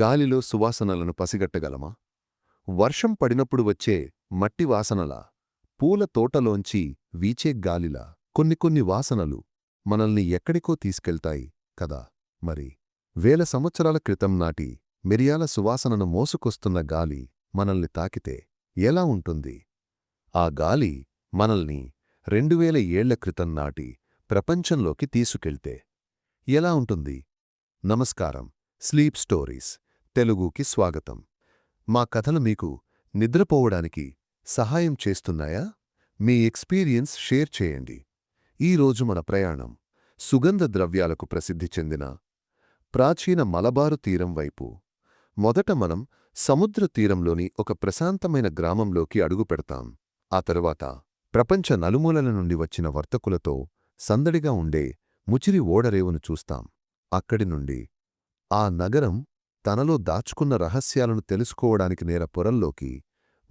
గాలిలో సువాసనలను పసిగట్టగలమా? వర్షం పడినప్పుడు వచ్చే మట్టి వాసనలా పూల తోటలోంచి వీచే గాలిలా కొన్ని కొన్ని వాసనలు మనల్ని ఎక్కడికో తీసుకెళ్తాయి కదా మరి. వేల సంవత్సరాల క్రితం నాటి మిరియాల సువాసనను మోసుకొస్తున్న గాలి మనల్ని తాకితే ఎలా ఉంటుంది? ఆ గాలి మనల్ని రెండువేల ఏళ్ళ క్రితం నాటి ప్రపంచంలోకి తీసుకెళ్తే ఎలా ఉంటుంది? నమస్కారం. Sleep stories. తెలుగుకి స్వాగతం. మా కథలు మీకు నిద్రపోవడానికి సహాయం చేస్తున్నాయా? మీ ఎక్స్పీరియన్స్ షేర్ చేయండి. ఈరోజు మన ప్రయాణం సుగంధ ద్రవ్యాలకు ప్రసిద్ధి చెందిన ప్రాచీన మలబారు తీరం వైపు. మొదట మనం సముద్ర తీరంలోని ఒక ప్రశాంతమైన గ్రామంలోకి అడుగుపెడతాం ఆ తరువాత ప్రపంచ నలుమూలల నుండి వచ్చిన వర్తకులతో సందడిగా ఉండే ముచిరి ఓడరేవును చూస్తాం. అక్కడి నుండి ఆ నగరం తనలో దాచుకున్న రహస్యాలను తెలుసుకోవడానికి నేర పొరల్లోకి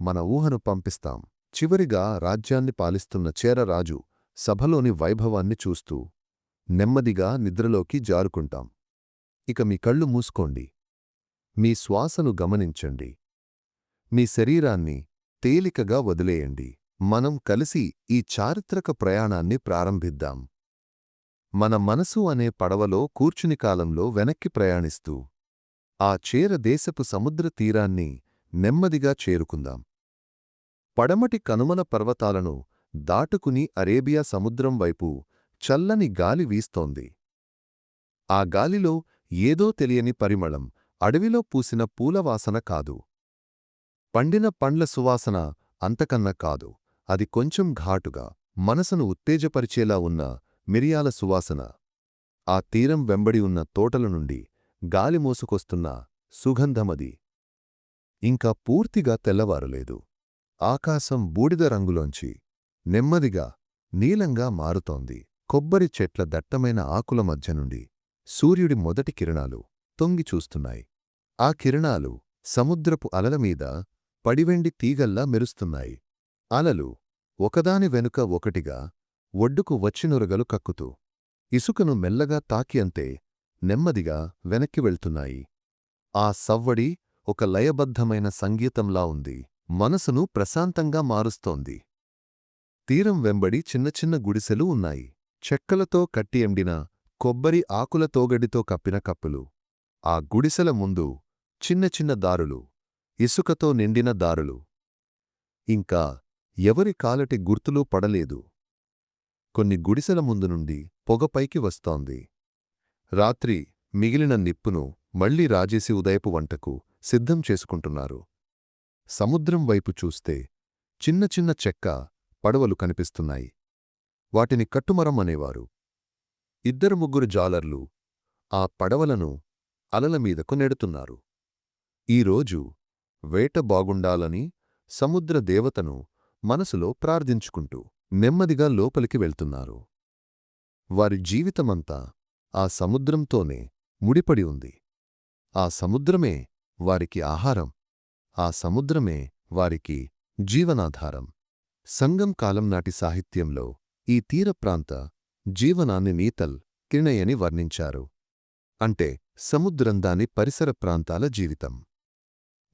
మన ఊహను పంపిస్తాం. చివరిగా రాజ్యాన్ని పాలిస్తున్న చేరరాజు సభలోని వైభవాన్ని చూస్తూ నెమ్మదిగా నిద్రలోకి జారుకుంటాం. ఇక మీ కళ్ళు మూసుకోండి. మీ శ్వాసను గమనించండి. మీ శరీరాన్ని తేలికగా వదిలేయండి. మనం కలిసి ఈ చారిత్రక ప్రయాణాన్ని ప్రారంభిద్దాం. మన మనసు అనే పడవలో కూర్చుని కాలంలో వెనక్కి ప్రయాణిస్తూ ఆ చేర దేశపు సముద్ర తీరాన్ని నెమ్మదిగా చేరుకుందాం. పడమటి కనుమల పర్వతాలను దాటుకుని అరేబియా సముద్రం వైపు చల్లని గాలి వీస్తోంది. ఆ గాలిలో ఏదో తెలియని పరిమళం అడవిలో పూసిన పూలవాసన కాదు. పండిన పండ్ల సువాసన అంతకన్నా కాదు. అది కొంచెం ఘాటుగా మనసును ఉత్తేజపరిచేలా ఉన్న మిరియాల సువాసన. ఆ తీరం వెంబడి ఉన్న తోటల నుండి గాలి మోసుకొస్తున్న సుగంధమది. ఇంకా పూర్తిగా తెల్లవారలేదు. ఆకాశం బూడిద రంగులోంచి నెమ్మదిగా నీలంగా మారుతోంది. కొబ్బరి చెట్ల దట్టమైన ఆకుల మధ్య నుండి సూర్యుడి మొదటి కిరణాలు తొంగి చూస్తున్నాయి. ఆ కిరణాలు సముద్రపు అలలమీద పడివెండి తీగల్లా మెరుస్తున్నాయి. అలలు ఒకదాని వెనుక ఒకటిగా ఒడ్డుకు వచ్చినొరగలు కక్కుతూ ఇసుకను మెల్లగా తాకి అంతే నెమ్మదిగా వెనక్కి వెళ్తున్నాయి. ఆ సవ్వడి ఒక లయబద్ధమైన సంగీతంలా ఉంది. మనసును ప్రశాంతంగా మారుస్తోంది. తీరం వెంబడి చిన్న చిన్న గుడిసెలు ఉన్నాయి. చెక్కలతో కట్టి ఎండిన కొబ్బరి ఆకుల తోగడితో కప్పిన కప్పులు. ఆ గుడిసెల ముందు చిన్న చిన్న దారులు. ఇసుకతో నిండిన దారులు. ఇంకా ఎవరి కాలటి గుర్తులు పడలేదు. కొన్ని గుడిసెల ముందు నుండి పొగపైకి వస్తోంది. రాత్రి మిగిలిన నిప్పును మళ్ళీ రాజేసి ఉదయపు వంటకు సిద్ధం చేసుకుంటున్నారు. సముద్రం వైపు చూస్తే చిన్న చిన్న చెక్క పడవలు కనిపిస్తున్నాయి. వాటిని కట్టుమరం అనేవారు. ఇద్దరు ముగ్గురు జాలర్లు ఆ పడవలను అలలమీదకు నెడుతున్నారు. ఈరోజు వేట బాగుండాలని సముద్ర దేవతను మనసులో ప్రార్థించుకుంటూ నెమ్మదిగా లోపలికి వెళ్తున్నారు. వారి జీవితమంతా ఆ సముద్రంతోనే ముడిపడి ఉంది. ఆ సముద్రమే వారికి ఆహారం. ఆ సముద్రమే వారికి జీవనాధారం. సంగం కాలం నాటి సాహిత్యంలో ఈ తీర ప్రాంత జీవనాన్ని నీతల్ కిణయని వర్ణించారు. అంటే సముద్రం దాని పరిసర ప్రాంతాల జీవితం.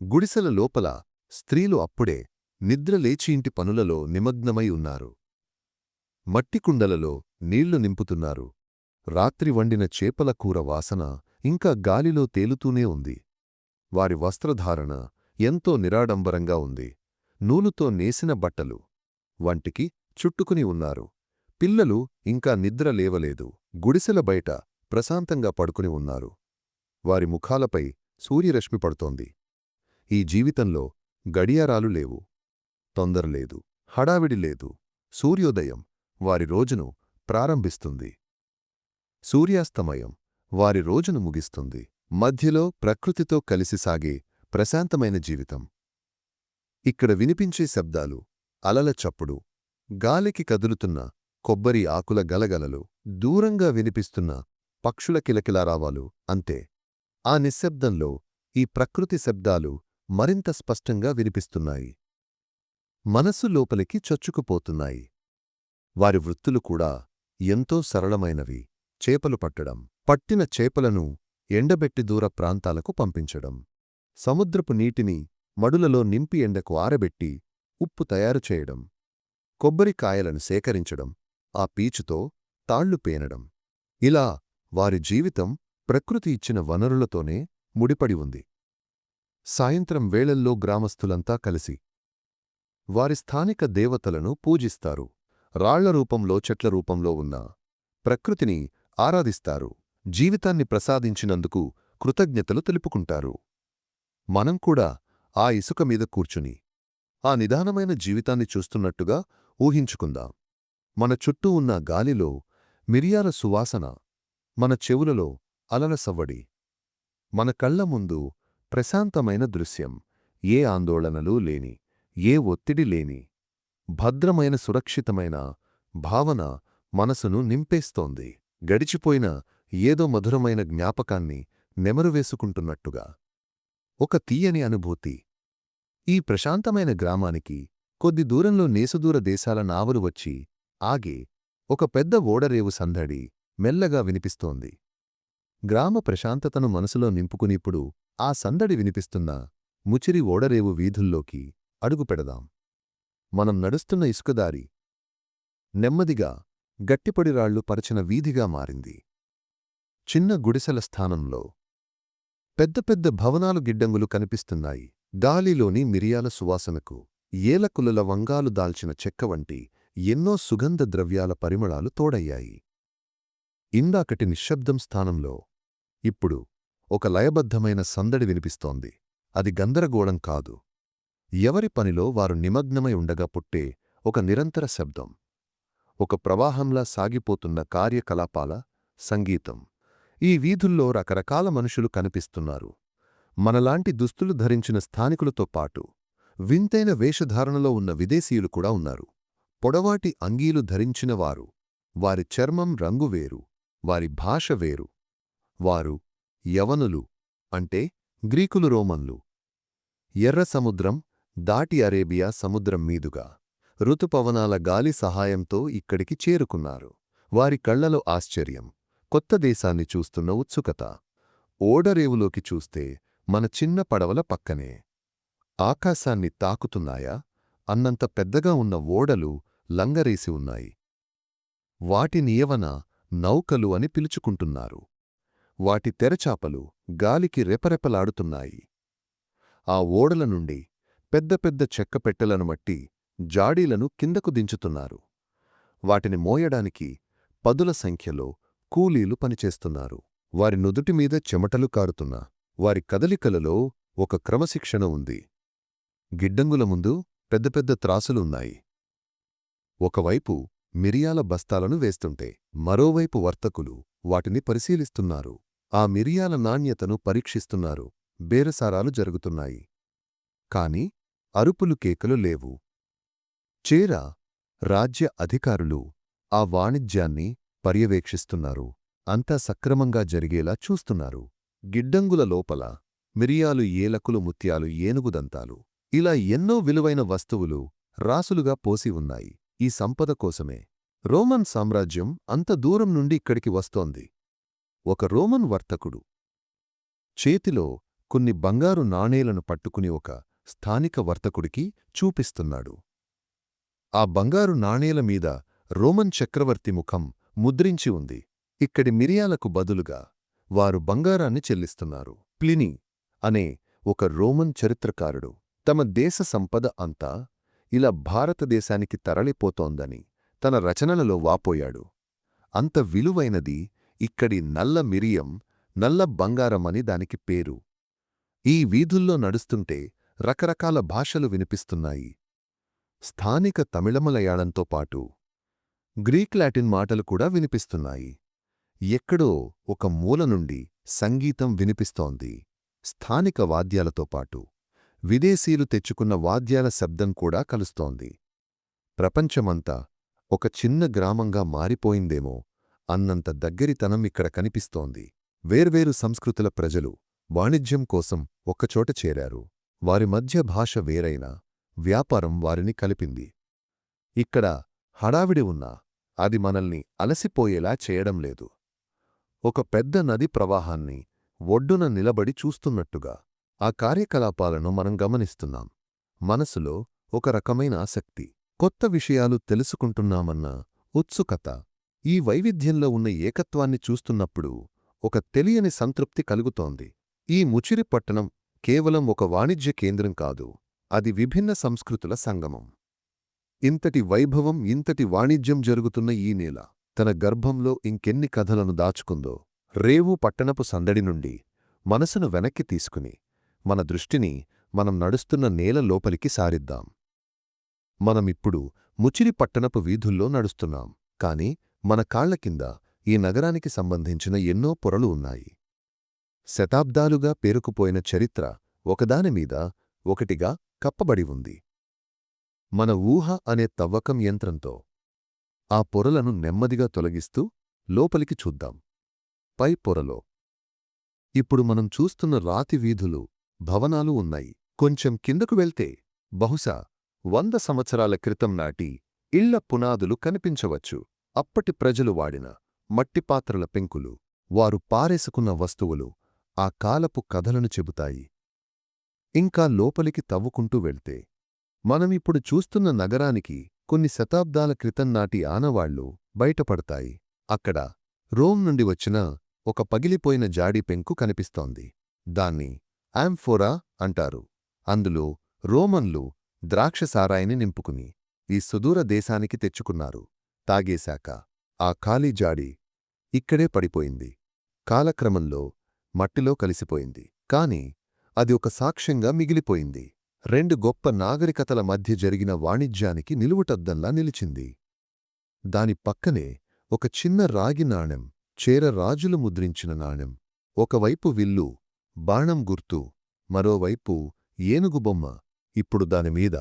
గుడిసెల లోపల స్త్రీలు అప్పుడే నిద్ర లేచి ఇంటి పనులలో నిమగ్నమై ఉన్నారు. మట్టికుండలలో నీళ్ళు నింపుతున్నారు. రాత్రి వండిన చేపల కూర వాసన ఇంకా గాలిలో తేలుతూనే ఉంది. వారి వస్త్రధారణ ఎంతో నిరాడంబరంగా ఉంది. నూలుతో నేసిన బట్టలు వంటికి చుట్టుకుని ఉన్నారు. పిల్లలు ఇంకా నిద్ర లేవలేదు. గుడిసెల బయట ప్రశాంతంగా పడుకుని ఉన్నారు. వారి ముఖాలపై సూర్యరశ్మి పడుతోంది. ఈ జీవితంలో గడియారాలు లేవు. తొందరలేదు హడావిడి లేదు. సూర్యోదయం వారి రోజును ప్రారంభిస్తుంది. సూర్యాస్తమయం వారి రోజును ముగిస్తుంది. మధ్యలో ప్రకృతితో కలిసి సాగే ప్రశాంతమైన జీవితం. ఇక్కడ వినిపించే శబ్దాలు అలల చప్పుడు గాలికి కదులుతున్న కొబ్బరి ఆకుల గలగలలు దూరంగా వినిపిస్తున్న పక్షుల కిలకిలారావాలు అంతే. ఆ నిశ్శబ్దంలో ఈ ప్రకృతి శబ్దాలు మరింత స్పష్టంగా వినిపిస్తున్నాయి. మనస్సు లోపలికి చొచ్చుకుపోతున్నాయి. వారి వృత్తులు కూడా ఎంతో సరళమైనవి. చేపలు పట్టడం పట్టిన చేపలను ఎండబెట్టి దూర ప్రాంతాలకు పంపించడం. సముద్రపు నీటిని మడులలో నింపి ఎండకు ఆరబెట్టి ఉప్పు తయారు చేయడం. కొబ్బరికాయలను సేకరించడం ఆ పీచుతో తాళ్ళు పేనడం. ఇలా వారి జీవితం ప్రకృతి ఇచ్చిన వనరులతోనే ముడిపడి ఉంది. సాయంత్రం వేళల్లో గ్రామస్థులంతా కలిసి వారి స్థానిక దేవతలను పూజిస్తారు. రాళ్ళ రూపంలో చెట్ల రూపంలో ఉన్న ప్రకృతిని ఆరాధిస్తారు. జీవితాన్ని ప్రసాదించినందుకు కృతజ్ఞతలు తెలుపుకుంటారు. మనం కూడా ఆ ఇసుక మీద కూర్చుని ఆ నిదానమైన జీవితాన్ని చూస్తున్నట్టుగా ఊహించుకుందాం. మన చుట్టూ ఉన్న గాలిలో మిరియాల సువాసన మన చెవులలో అలల సవ్వడి మన కళ్ళ ముందు ప్రశాంతమైన దృశ్యం ఏ ఆందోళనలు లేని ఏ ఒత్తిడి లేని భద్రమైన సురక్షితమైన భావన మనసును నింపేస్తోంది. గడిచిపోయిన ఏదో మధురమైన జ్ఞాపకాన్ని నెమరువేసుకుంటున్నట్టుగా ఒక తీయని అనుభూతి. ఈ ప్రశాంతమైన గ్రామానికి కొద్ది దూరంలో నేసుదూర దేశాల నావలు వచ్చి ఆగే ఒక పెద్ద ఓడరేవు సందడి మెల్లగా వినిపిస్తోంది. గ్రామ ప్రశాంతతను మనసులో నింపుకునిప్పుడు ఆ సందడి వినిపిస్తున్న ముచిరి ఓడరేవు వీధుల్లోకి అడుగుపెడదాం మనం నడుస్తున్న ఇసుకదారి నెమ్మదిగా గట్టిపడిరాళ్ళు పరచిన వీధిగా మారింది. చిన్న గుడిసెల స్థానంలో పెద్ద పెద్ద భవనాలు గిడ్డంగులు కనిపిస్తున్నాయి. గాలిలోని మిరియాల సువాసనకు ఏలకులల వంగాలు దాల్చిన చెక్క వంటి ఎన్నో సుగంధ ద్రవ్యాల పరిమళాలు తోడయ్యాయి. ఇందాకటి నిశ్శబ్దం స్థానంలో ఇప్పుడు ఒక లయబద్ధమైన సందడి వినిపిస్తోంది. అది గందరగోళం కాదు. ఎవరి పనిలో వారు నిమగ్నమై ఉండగా పుట్టే ఒక నిరంతర శబ్దం. ఒక ప్రవాహంలా సాగిపోతున్న కార్యకలాపాల సంగీతం. ఈ వీధుల్లో రకరకాల మనుషులు కనిపిస్తున్నారు. మనలాంటి దుస్తులు ధరించిన స్థానికులతో పాటు వింతైన వేషధారణలో ఉన్న విదేశీయులు కూడా ఉన్నారు. పొడవాటి అంగీలు ధరించినవారు వారి చర్మం రంగు వేరు వారి భాష వేరు వారు యవనులు అంటే గ్రీకులు రోమన్లు. ఎర్ర సముద్రం దాటి అరేబియా సముద్రం మీదుగా. ఋతుపవనాల గాలి సహాయంతో ఇక్కడికి చేరుకున్నారు. వారి కళ్ళలో ఆశ్చర్యం. కొత్త దేశాన్ని చూస్తున్న ఉత్సుకత. ఓడరేవులోకి చూస్తే మన చిన్న పడవల పక్కనే. ఆకాశాన్ని తాకుతున్నాయా? అన్నంత పెద్దగా ఉన్న ఓడలు లంగరేసి ఉన్నాయి. వాటి నియవన నౌకలు అని పిలుచుకుంటున్నారు. వాటి తెరచాపలు గాలికి రెపరెపలాడుతున్నాయి. ఆ ఓడల నుండి పెద్ద పెద్ద చెక్కపెట్టెలను మట్టి జాడీలను కిందకు దించుతున్నారు. వాటిని మోయడానికి పదుల సంఖ్యలో కూలీలు పనిచేస్తున్నారు. వారి నుదుటిమీద చెమటలు కారుతున్నా వారి కదలికలలో ఒక క్రమశిక్షణ ఉంది. గిడ్డంగుల ముందు పెద్ద పెద్ద త్రాసులున్నాయి ఒకవైపు మిరియాల బస్తాలను వేస్తుంటే మరోవైపు వర్తకులు వాటిని పరిశీలిస్తున్నారు. ఆ మిరియాల నాణ్యతను పరీక్షిస్తున్నారు. బేరసారాలు జరుగుతున్నాయి. కాని అరుపులు కేకలు లేవు. చేర రాజ్య అధికారులు ఆ వాణిజ్యాన్ని పర్యవేక్షిస్తున్నారు. అంతా సక్రమంగా జరిగేలా చూస్తున్నారు. గిడ్డంగుల లోపల మిరియాలు ఏలకులు ముత్యాలు ఏనుగుదంతాలు ఇలా ఎన్నో విలువైన వస్తువులు రాసులుగా పోసి ఉన్నాయి. ఈ సంపద కోసమే. రోమన్ సామ్రాజ్యం అంత దూరం నుండి ఇక్కడికి వస్తోంది. ఒక రోమన్ వర్తకుడు చేతిలో కొన్ని బంగారు నాణేలను పట్టుకుని ఒక స్థానిక వర్తకుడికి చూపిస్తున్నాడు. ఆ బంగారు నాణేల మీద రోమన్ చక్రవర్తి ముఖం ముద్రించి ఉంది. ఇక్కడి మిరియాలకు బదులుగా వారు బంగారాన్ని చెల్లిస్తున్నారు. ప్లిని అనే ఒక రోమన్ చరిత్రకారుడు తమ దేశ సంపద అంతా ఇలా భారతదేశానికి తరలిపోతోందని తన రచనలలో వాపోయాడు. అంత విలువైనది ఇక్కడి నల్ల మిరియం నల్ల బంగారమని దానికి పేరు. ఈ వీధుల్లో నడుస్తుంటే రకరకాల భాషలు వినిపిస్తున్నాయి. స్థానిక తమిళమలయాళంతో పాటు గ్రీక్ లాటిన్ మాటలు కూడా వినిపిస్తున్నాయి. ఎక్కడో ఒక మూల నుండి సంగీతం వినిపిస్తోంది. స్థానిక వాద్యాలతో పాటు విదేశీయులు తెచ్చుకున్న వాద్యాల శబ్దం కూడా కలుస్తోంది. ప్రపంచమంతా ఒక చిన్న గ్రామంగా మారిపోయిందేమో అన్నంత దగ్గరితనం ఇక్కడ కనిపిస్తోంది. వేర్వేరు సంస్కృతుల ప్రజలు వాణిజ్యం కోసం ఒక్కచోట చేరారు. వారి మధ్య భాష వేరైనా వ్యాపారం వారిని కలిపింది. ఇక్కడ హడావిడి ఉన్నా అది మనల్ని అలసిపోయేలా చేయడం లేదు. ఒక పెద్ద నది ప్రవాహాన్ని ఒడ్డున నిలబడి చూస్తున్నట్టుగా ఆ కార్యకలాపాలను మనం గమనిస్తున్నాం. మనసులో ఒక రకమైన ఆసక్తి కొత్త విషయాలు తెలుసుకుంటున్నామన్న ఉత్సుకత ఈ వైవిధ్యంలో ఉన్న ఏకత్వాన్ని చూస్తున్నప్పుడు ఒక తెలియని సంతృప్తి కలుగుతోంది. ఈ ముచిరి పట్టణం కేవలం ఒక వాణిజ్య కేంద్రం కాదు. అది విభిన్న సంస్కృతుల సంగమం. ఇంతటి వైభవం ఇంతటి వాణిజ్యం జరుగుతున్న ఈ నేల తన గర్భంలో ఇంకెన్ని కథలను దాచుకుందో రేవు పట్టణపు సందడి నుండి మనసును వెనక్కి తీసుకుని మన దృష్టిని మనం నడుస్తున్న నేల లోపలికి సారిద్దాం. మనమిప్పుడు ముచిరి పట్టణపు వీధుల్లో నడుస్తున్నాం కాని మన కాళ్ళ కింద ఈ నగరానికి సంబంధించిన ఎన్నో పొరలు ఉన్నాయి. శతాబ్దాలుగా పేరుకుపోయిన చరిత్ర ఒకదానిమీద ఒకటిగా కప్పబడి ఉంది. మన ఊహ అనే తవ్వకం యంత్రంతో ఆ పొరలను నెమ్మదిగా తొలగిస్తూ లోపలికి చూద్దాం. పై పొరలో ఇప్పుడు మనం చూస్తున్న రాతి వీధులు భవనాలు ఉన్నాయి. కొంచెం కిందకు వెళ్తే బహుశా వంద సంవత్సరాల క్రితం నాటి ఇళ్ళ పునాదులు కనిపించవచ్చు. అప్పటి ప్రజలు వాడిన మట్టిపాత్రల పెంకులు వారు పారేసుకున్న వస్తువులు ఆ కాలపు కథలను చెబుతాయి. ఇంకా లోపలికి తవ్వుకుంటూ వెళ్తే మనమిప్పుడు చూస్తున్న నగరానికి కొన్ని శతాబ్దాల క్రితం నాటి ఆనవాళ్ళు బయటపడతాయి. అక్కడ రోమ్ నుండి వచ్చిన ఒక పగిలిపోయిన జాడి పెంకు కనిపిస్తోంది. దాన్ని యాంఫోరా అంటారు. అందులో రోమన్లు ద్రాక్షసారాయిని నింపుకుని ఈ సుదూర దేశానికి తెచ్చుకున్నారు. తాగేశాక ఆ ఖాళీ జాడి ఇక్కడే పడిపోయింది. కాలక్రమంలో మట్టిలో కలిసిపోయింది. కాని అది ఒక సాక్ష్యంగా మిగిలిపోయింది. రెండు గొప్ప నాగరికతల మధ్య జరిగిన వాణిజ్యానికి నిలువుటద్దంలా నిలిచింది. దాని పక్కనే ఒక చిన్న రాగి నాణెం చేర రాజులు ముద్రించిన నాణెం ఒకవైపు విల్లు బాణం గుర్తు మరోవైపు ఏనుగు బొమ్మ. ఇప్పుడు దానిమీద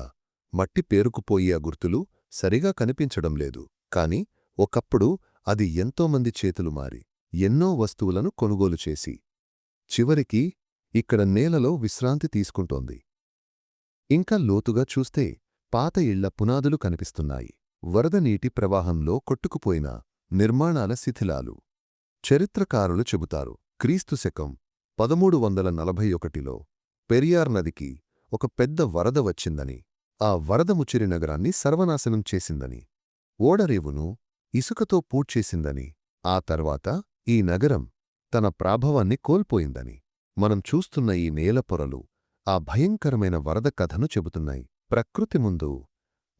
మట్టి పేరుకుపోయి ఆ గుర్తులు సరిగా కనిపించడం లేదు. కాని ఒకప్పుడు అది ఎంతోమంది చేతులు మారి ఎన్నో వస్తువులను కొనుగోలు చేసి చివరికి ఇక్కడ నేలలో విశ్రాంతి తీసుకుంటోంది. ఇంకా లోతుగా చూస్తే పాత ఇళ్ళ పునాదులు కనిపిస్తున్నాయి. వరద నీటి ప్రవాహంలో కొట్టుకుపోయిన నిర్మాణాల శిథిలాలు. చరిత్రకారులు చెబుతారు క్రీస్తు శకం పదమూడు వందల నలభై ఒకటిలో పెరియార్ నదికి ఒక పెద్ద వరద వచ్చిందని ఆ వరద ముచిరి నగరాన్ని సర్వనాశనం చేసిందని ఓడరేవును ఇసుకతో పూడ్చేసిందని ఆ తర్వాత ఈ నగరం తన ప్రాభవాన్ని కోల్పోయిందని. మనం చూస్తున్న ఈ నేలపొరలు ఆ భయంకరమైన వరద కథను చెబుతున్నాయి. ప్రకృతి ముందు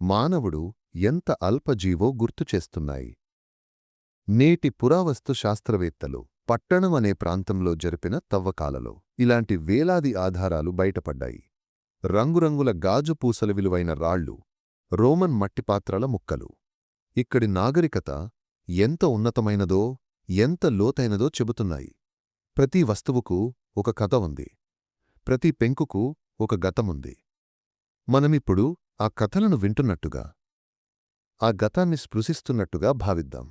మానవుడు ఎంత అల్పజీవో గుర్తుచేస్తున్నాయి నేటి పురావస్తు శాస్త్రవేత్తలు పట్టణం అనే ప్రాంతంలో జరిపిన తవ్వకాలలో ఇలాంటి వేలాది ఆధారాలు బయటపడ్డాయి. రంగురంగుల గాజు పూసల విలువైన రాళ్ళు రోమన్ మట్టిపాత్రల ముక్కలు. ఇక్కడి నాగరికత ఎంత ఉన్నతమైనదో ఎంత లోతైనదో చెబుతున్నాయి. ప్రతి వస్తువుకు ఒక కథ ఉంది. ప్రతి పెంకుకు ఒక గతముంది. మనమిప్పుడు ఆ కథలను వింటున్నట్టుగా ఆ గతాన్ని స్పృశిస్తున్నట్టుగా భావిద్దాం.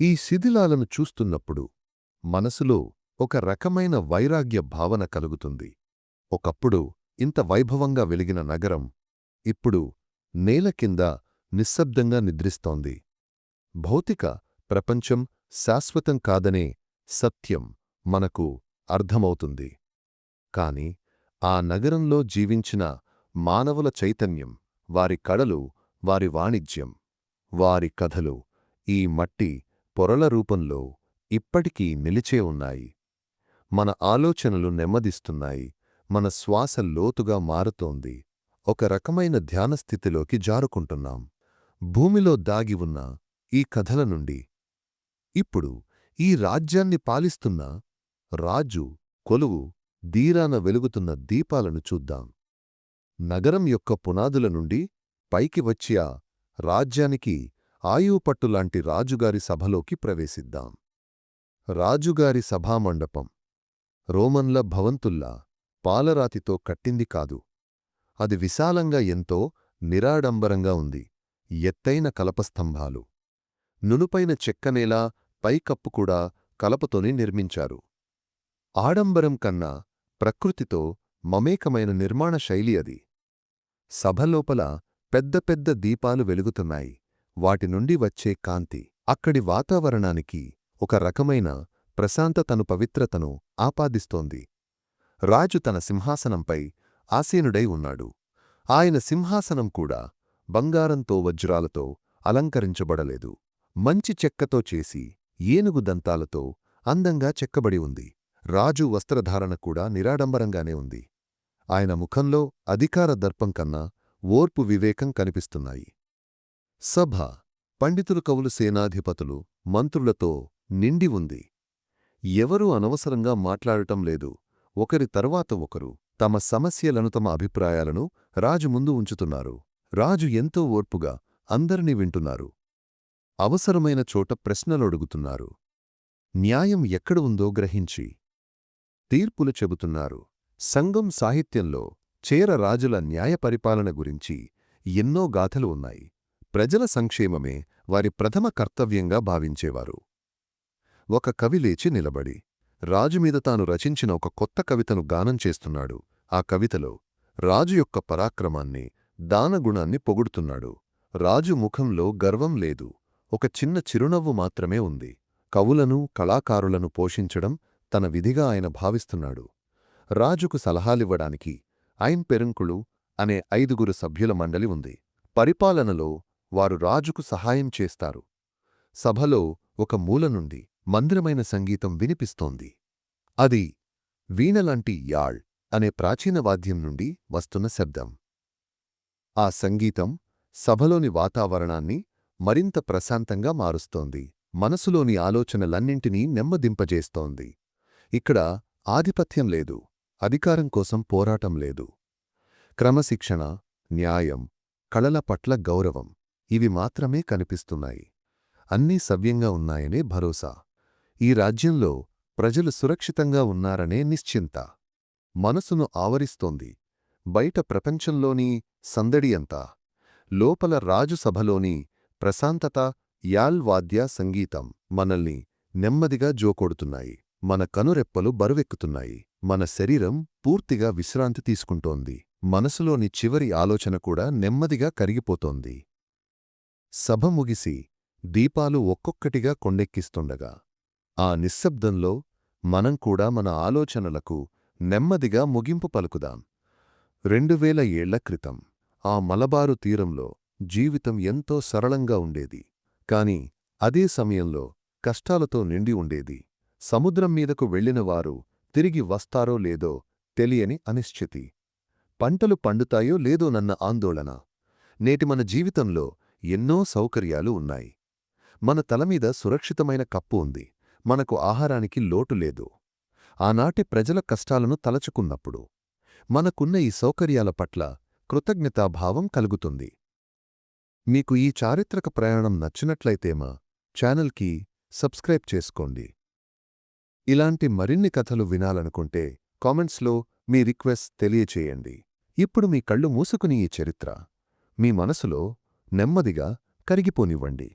ఈ శిథిలాలను చూస్తున్నప్పుడు మనసులో ఒక రకమైన వైరాగ్య భావన కలుగుతుంది. ఒకప్పుడు ఇంత వైభవంగా వెలిగిన నగరం ఇప్పుడు నేల కింద నిశ్శబ్దంగా నిద్రిస్తోంది. భౌతిక ప్రపంచం శాశ్వతం కాదనే సత్యం మనకు అర్థమవుతుంది. కాని ఆ నగరంలో జీవించిన మానవుల చైతన్యం వారి కళలు వారి వాణిజ్యం వారి కథలు ఈ మట్టి పొరల రూపంలో ఇప్పటికీ నిలిచే ఉన్నాయి. మన ఆలోచనలు నెమ్మదిస్తున్నాయి మన శ్వాస లోతుగా మారుతోంది ఒక రకమైన ధ్యానస్థితిలోకి జారుకుంటున్నాం. భూమిలో దాగి ఉన్న ఈ కథల నుండి ఇప్పుడు ఈ రాజ్యాన్ని పాలిస్తున్న రాజు కొలువు దీరాన వెలుగుతున్న దీపాలను చూద్దాం. నగరం యొక్క పునాదుల నుండి పైకి వచ్చి ఆ రాజ్యానికి ఆయువుపట్టులాంటి రాజుగారి సభలోకి ప్రవేశిద్దాం. రాజుగారి సభామండపం రోమన్ల భవంతుల్లా పాలరాతితో కట్టింది కాదు. అది విశాలంగా ఎంతో నిరాడంబరంగా ఉంది. ఎత్తైన కలపస్తంభాలు. నునుపైన చెక్కనేలా పైకప్పు కూడా కలపతోనే నిర్మించారు. ఆడంబరం కన్నా ప్రకృతితో మమేకమైన నిర్మాణ శైలి అది. సభలోపల పెద్ద పెద్ద దీపాలు వెలుగుతున్నాయి. వాటి నుండి వచ్చే కాంతి అక్కడి వాతావరణానికి ఒక రకమైన ప్రశాంతతను పవిత్రతను ఆపాదిస్తోంది. రాజు తన సింహాసనంపై ఆసీనుడై ఉన్నాడు. ఆయన సింహాసనం కూడా బంగారంతో వజ్రాలతో అలంకరించబడలేదు. మంచి చెక్కతో చేసి ఏనుగు దంతాలతో అందంగా చెక్కబడి ఉంది. రాజు వస్త్రధారణ కూడా నిరాడంబరంగానే ఉంది. ఆయన ముఖంలో అధికార దర్పం కన్నా ఓర్పు వివేకం కనిపిస్తున్నాయి. సభ పండితులు కవులు సేనాధిపతులు మంత్రులతో నిండి ఉంది. ఎవరూ అనవసరంగా మాట్లాడటం లేదు. ఒకరి తరువాత ఒకరు తమ సమస్యలను తమ అభిప్రాయాలను రాజు ముందు ఉంచుతున్నారు. రాజు ఎంతో ఓర్పుగా అందరినీ వింటున్నారు. అవసరమైన చోట ప్రశ్నలు అడుగుతున్నారు. న్యాయం ఎక్కడ ఉందో గ్రహించి తీర్పులు చెబుతున్నారు. సంఘం సాహిత్యంలో చేర రాజుల న్యాయ పరిపాలన గురించి ఎన్నో గాథలు ఉన్నాయి. ప్రజల సంక్షేమమే వారి ప్రథమ కర్తవ్యంగా భావించేవారు. ఒక కవి లేచి నిలబడి రాజుమీద తాను రచించిన ఒక కొత్త కవితను గానం చేస్తున్నాడు. ఆ కవితలో రాజు యొక్క పరాక్రమాన్ని దానగుణాన్ని పొగుడుతున్నాడు. రాజు ముఖంలో గర్వం లేదు. ఒక చిన్న చిరునవ్వు మాత్రమే ఉంది. కవులను కళాకారులను పోషించడం తన విధిగా ఆయన భావిస్తున్నాడు. రాజుకు సలహాలివ్వడానికి ఐన్ పెరుంకుళు అనే ఐదుగురు సభ్యుల మండలి ఉంది. పరిపాలనలో వారు రాజుకు సహాయం చేస్తారు. సభలో ఒక మూల నుండి మందిరమైన సంగీతం వినిపిస్తోంది. అది వీణలాంటి యాళ్ అనే ప్రాచీన వాద్యం నుండి వస్తున్న శబ్దం. ఆ సంగీతం సభలోని వాతావరణాన్ని మరింత ప్రశాంతంగా మారుస్తోంది. మనసులోని ఆలోచనలన్నింటినీ నెమ్మదింపజేస్తోంది. ఇక్కడ ఆధిపత్యం లేదు అధికారం కోసం పోరాటం లేదు. క్రమశిక్షణ న్యాయం కళల పట్ల గౌరవం ఇవి మాత్రమే కనిపిస్తున్నాయి. అన్నీ సవ్యంగా ఉన్నాయనే భరోసా. ఈ రాజ్యంలో ప్రజలు సురక్షితంగా ఉన్నారనే నిశ్చింత. మనసును ఆవరిస్తోంది. బయట ప్రపంచంలోని సందడి అంతా. లోపల రాజుసభలోని ప్రశాంతత యాల్వాద్య సంగీతం మనల్ని నెమ్మదిగా జోకొడుతున్నాయి. మన కనురెప్పలు బరువెక్కుతున్నాయి. మన శరీరం పూర్తిగా విశ్రాంతి తీసుకుంటోంది. మనసులోని చివరి ఆలోచన కూడా నెమ్మదిగా కరిగిపోతోంది. సభ ముగిసి దీపాలు ఒక్కొక్కటిగా కొండెక్కిస్తుండగా ఆ నిశ్శబ్దంలో మనం కూడా మన ఆలోచనలకు నెమ్మదిగా ముగింపు పలుకుదాం. రెండువేల ఏళ్ళ క్రితం ఆ మలబారు తీరంలో జీవితం ఎంతో సరళంగా ఉండేది. కాని అదే సమయంలో కష్టాలతో నిండి ఉండేది. సముద్రం మీదకు వెళ్ళినవారు తిరిగి వస్తారో లేదో తెలియని అనిశ్చితి. పంటలు పండుతాయో లేదో నన్న ఆందోళన. నేటి మన జీవితంలో ఎన్నో సౌకర్యాలు ఉన్నాయి. మన తలమీద సురక్షితమైన కప్పు ఉంది. మనకు ఆహారానికి లోటు లేదు. ఆనాటి ప్రజల కష్టాలను తలచుకున్నప్పుడు మనకున్న ఈ సౌకర్యాల పట్ల కృతజ్ఞతాభావం కలుగుతుంది. మీకు ఈ చారిత్రక ప్రయాణం నచ్చినట్లయితేమా ఛానల్కి సబ్స్క్రైబ్ చేసుకోండి. ఇలాంటి మరిన్ని కథలు వినాలనుకుంటే కామెంట్స్లో మీ రిక్వెస్ట్ తెలియచేయండి. ఇప్పుడు మీ కళ్ళు మూసుకుని ఈ చరిత్ర. మీ మనసులో నెమ్మదిగా కరిగిపోనివ్వండి.